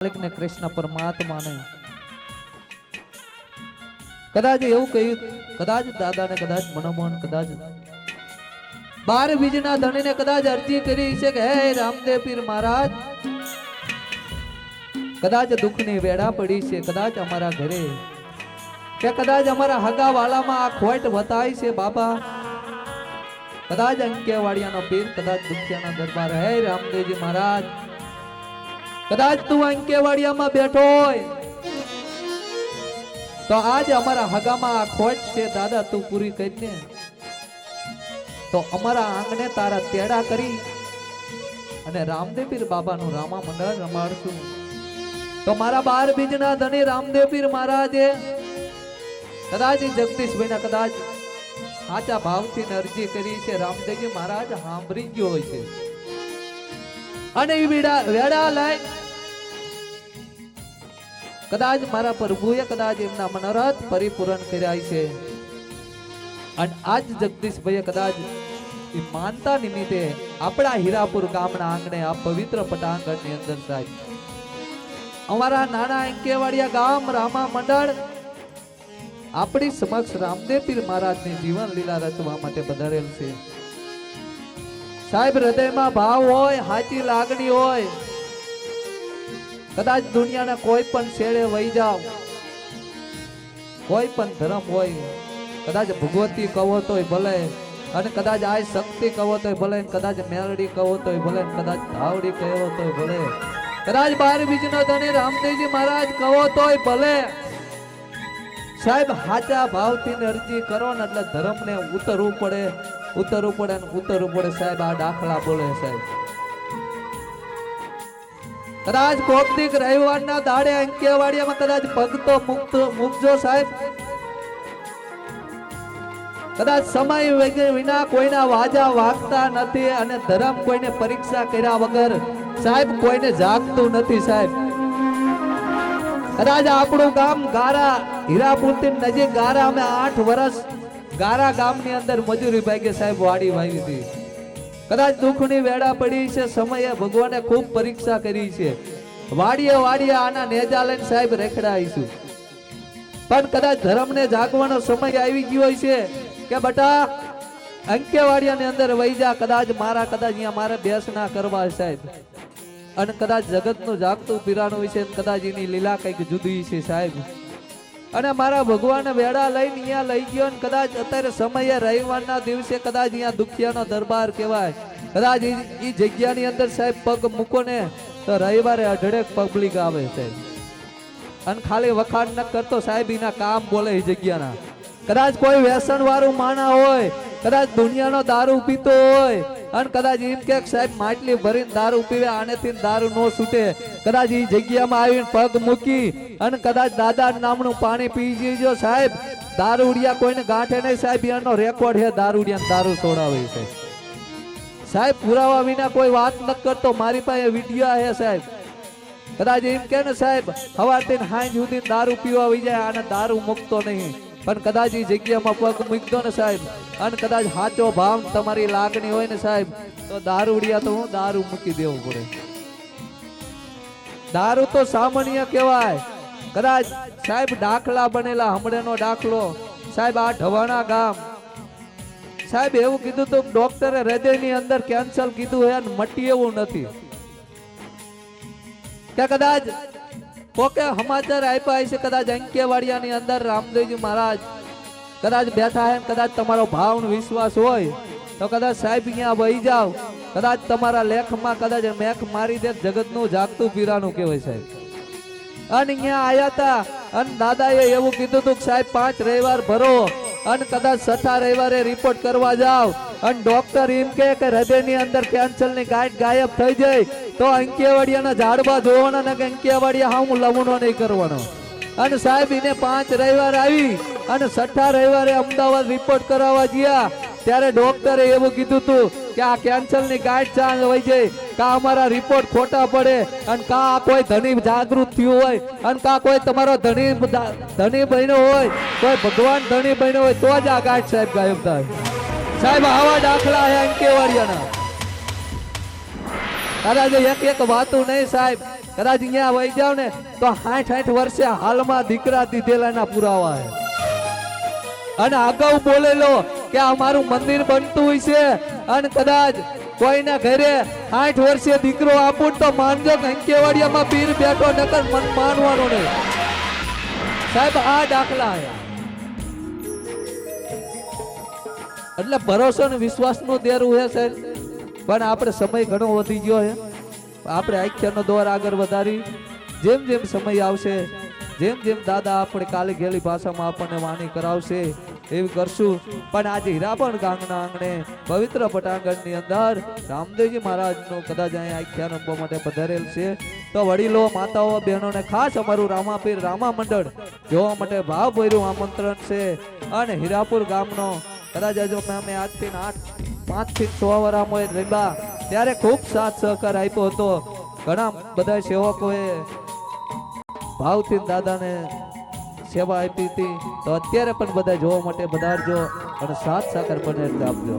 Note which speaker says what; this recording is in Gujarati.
Speaker 1: માલિકને કૃષ્ણ પરમાત્માને. કદાચ એવું કહ્યું, કદાચ દાદાને કદાચ મનોમોહન, કદાચ બાર બીજના ધણીને કદાચ અરજી કરી છે કે, હે રામદેવ પીર મહારાજ, કદાચ દુઃખની વેળા પડી છે, કદાચ અમારા ઘરે કે કદાચ અમારા હગા વાલામાં આ ખોટ વતાય છે બાબા કદાચ અંકેવાડિયાનો પીર, કદાચ દુખિયાના દરબાર, હે, રામદેવજી મહારાજ કદાચ તું અંકેવાડિયામાં બેઠો હોય. તો આજ અમારા હગામાં આ ખોટ છે, દાદા, તું પૂરી કરીને. તો અમારા આંગણે તારા તેડા કરી અને રામદેવીર બાબાનું રામા મંડળ રમાડશું. તો મારા બાર બીજના ધણી રામદેવીર મહારાજે, કદાચ જગદીશભાઈના કદાચ સાચા ભાવથી અરજી કરી છે રામદેવજી મહારાજ સાંભળી ગયો છે. અને વેડા વેડા લઈ કદાચ મારા પ્રભુએ કદાચ એમના મનોરથ પરિપૂર્ણ કર્યા છે. અને આજ જગદીશભાઈએ કદાચ એ માનતા નિમિત્તે આપણા હીરાપુર ગામના આંગણે આ પવિત્ર પટાંગણની અંદર સાહેબ, અમારા નાના અંકેવાડિયા ગામ રામા મંડળ, આપણી સમક્ષ રામદેવ પીર મહારાજની જીવન લીલા રચવા માટે પધારેલ છે. સાહેબ, હૃદયમાં ભાવ હોય સાચી લાગણી હોય કદાચ દુનિયાના કોઈ પણ છેડે વહી જાઓ, કોઈ પણ ધર્મ હોય, કદાચ ભગવતી કહો તોય ભલે, અને કદાચ આ શક્તિ કહો તોય ભલે કદાચ મેલડી કહો તોય ભલે કદાચ ધાવડી કહો તોય ભલે. કદાચ બાર બીજનો ધણી રામદેવજી મહારાજ કહો તોય ભલે. સાહેબ હાચા ભાવથી ને અરજી કરો ને એટલે ધર્મને ઉતરવું પડે ઉતરવું પડે ને ઉતરવું પડે. સાહેબ, આ દાખલા બોલે સાહેબ કદાચ કોક દીક રવિવારના દાડે અંકેવાડિયામાં કદાચ ભક્તો મુક્ત મુકજો સાહેબ. કદાચ સમય વિના કોઈના વાજા વાગતા નથી અને ધર્મ કોઈને પરીક્ષા કર્યા વગર સાહેબ, કોઈને જાગતું નથી સાહેબ. કદાચ આપણું ગામ ગારા, હીરાપુરથી નજીક ગારા, અમે આઠ વર્ષ ગારા ગામની અંદર મજૂરી ભાગે સાહેબ વાડી વાવી હતી. કદાચ દુઃખની વેળા પડી છે, સમયે ભગવાને ખૂબ પરીક્ષા કરી છે. વાડીએ વાડીએ આના નેજા સાહેબ રેખડાઈશું પણ કદાચ ધર્મને જાગવાનો સમય આવી ગયો છે કે બટા, અંકેવાડિયાની અંદર વહી જા, કદાચ મારા, કદાચ અહીંયા મારે બેસ ના કરવા સાહેબ. અને કદાચ જગતનું જાગતું પીરાનું છે કદાચ એની લીલા કંઈક જુદી છે સાહેબ. અને મારા ભગવાન વેડા લઈને અહીંયા લઈ ગયો ને કદાચ અત્યારે સમયે રવિવારના દિવસે કદાચ અહીંયા દુખિયાનો દરબાર કહેવાય. કદાચ એ જગ્યાની અંદર સાહેબ પગ મૂકો ને તો રવિવારે અઢળેક પબ્લિક આવે સાહેબ અને ખાલી વખાણ ન કરતો સાહેબ, એના કામ બોલે એ જગ્યાના. કદાચ કોઈ વ્યસન વાળું માણા હોય, કદાચ દુનિયાનો દારૂ પીતો હોય અને કદાચ એમ કે સાહેબ, માટલી ભરીને દારૂ પીવે, આનેથી દારૂ નો છૂટે. કદાચ એ જગ્યામાં આવીને પગ મૂકી અને કદાચ દાદા નામનું પાણી પી જજો સાહેબ. દારૂડિયા કોઈને ગાંઠે નહીં સાહેબ, એનો રેકોર્ડ છે દારૂડિયા દારૂ છોડાવે છે. સાહેબ, પુરાવા વિના કોઈ વાત ન કરતો, મારી પાસે વીડિયો છે સાહેબ. કદાચ એમ કે ને સાહેબ સવારથી હાંજ સુધી દારૂ પીવા આવી જાય, આને દારૂ મૂકતો નહીં. પણ કદાચ એ જગ્યામાં પગ મૂકતો ને સાહેબ, અને કદાચ સાચો ભાવ તમારી લાગણી હોય ને સાહેબ, તો દારૂડિયા તો હું દારૂ મૂકી દેવું પડે. દારૂ તો સામાન્ય કહેવાય. કદાચ સાહેબ દાખલા બનેલા હમણાંનો દાખલો સાહેબ આ ઢવાણા ગામ. સાહેબ એવું કીધું તો ડોક્ટરે હૃદયની અંદર કેન્સર કીધું હે મટી એવું નથી. કે કદાચ કોકે સમાચાર આપ્યા છે કદાચ અંકેવાડિયાની અંદર રામદેવજી મહારાજ કદાચ બેઠા હે કદાચ તમારો ભાવ વિશ્વાસ હોય, તો કદાચ સાહેબ અહીંયા વહી જાવ કદાચ તમારા લેખમાં કદાચ મેખ મારી દે, જગતનું જાગતું પીરાનું કહેવાય સાહેબ. અને અહીંયા આયા હતા, અને દાદાએ એવું કીધું હતું સાહેબ, પાંચ રવિવાર ભરો. અને કદાચ છઠ્ઠા રવિવારે રિપોર્ટ કરવા જાવ. અને ડોક્ટર એમ કે હૃદયની અંદર કેન્સરની ગાંઠ ગાયબ થઈ જાય. તો અંકેવાડિયાના ઝાડવા જોવાના ને અંકેવાડિયા હા હું લવણો નહીં કરવાનો. અને સાહેબ, એને પાંચ રવિવાર આવી અને છઠ્ઠા રવિવારે અમદાવાદ રિપોર્ટ કરાવવા ગયા. ત્યારે ડોક્ટરે એવું કીધું હતું કે આ કેન્સરની ગાંઠ ચાંદ હોય છે કા અમારા રિપોર્ટ ખોટા પડે, અને કા કોઈ ધણી જાગૃત થયું હોય, અને કા કોઈ તમારો ધણી ધણી બન્યો હોય, કોઈ ભગવાન ધણી બન્યો હોય, તો જ આ ગાંઠ સાહેબ ગાયબ થાય. સાહેબ, આવા દાખલા હે અંકેવાડિયાના કદાચ એક એક વાતું નહીં સાહેબ. કદાચ અહીંયા વહી જાવ ને, તો સાઠ સાઠ વર્ષે હાલમાં દીકરા દીધેલાના પુરાવા અને અગાઉ બોલેલો કે આ મંદિર બનતું છે. અને કદાચ કોઈના ઘરે આઠ વર્ષે દીકરો આપું તો માનજો કંકેવાડિયામાં પીર બેઠો, નકર મન માનવાનો નહીં. સાહેબ, આ દાખલા એટલે ભરોસો ને વિશ્વાસનું દેરું છે સાહેબ. પણ આપણે સમય ઘણો વધી ગયો છે આપણે આખ્યાનો દોર આગળ વધારી. જેમ જેમ સમય આવશે, જેમ જેમ દાદા આપણે કાલે ગયેલી ભાષામાં આપણને વાણી કરાવશે એવી કરશું. પણ આજે હીરાપણ ગામના આંગણે, પવિત્ર પટાંગણની અંદર રામદેવજી મહારાજનો કદાચ અહીંયા આખ્યાન રમવા માટે પધારેલ છે. તો વડીલો, માતાઓ, બહેનોને ખાસ અમારું રામાપીર રામા મંડળ જોવા માટે ભાવભર્યું આમંત્રણ છે. અને હીરાપુર ગામનો, કદાચ હજુ અમે આજથી આઠ, પાંચથી છ વરામાં રમ્યા. ત્યારે ખૂબ સાથ સહકાર આપ્યો હતો. ઘણા બધા સેવકોએ ભાવથી દાદાને સેવા આપી હતી. તો અત્યારે પણ બધા જોવા માટે પધારજો અને સાથ સાકર બને આપજો.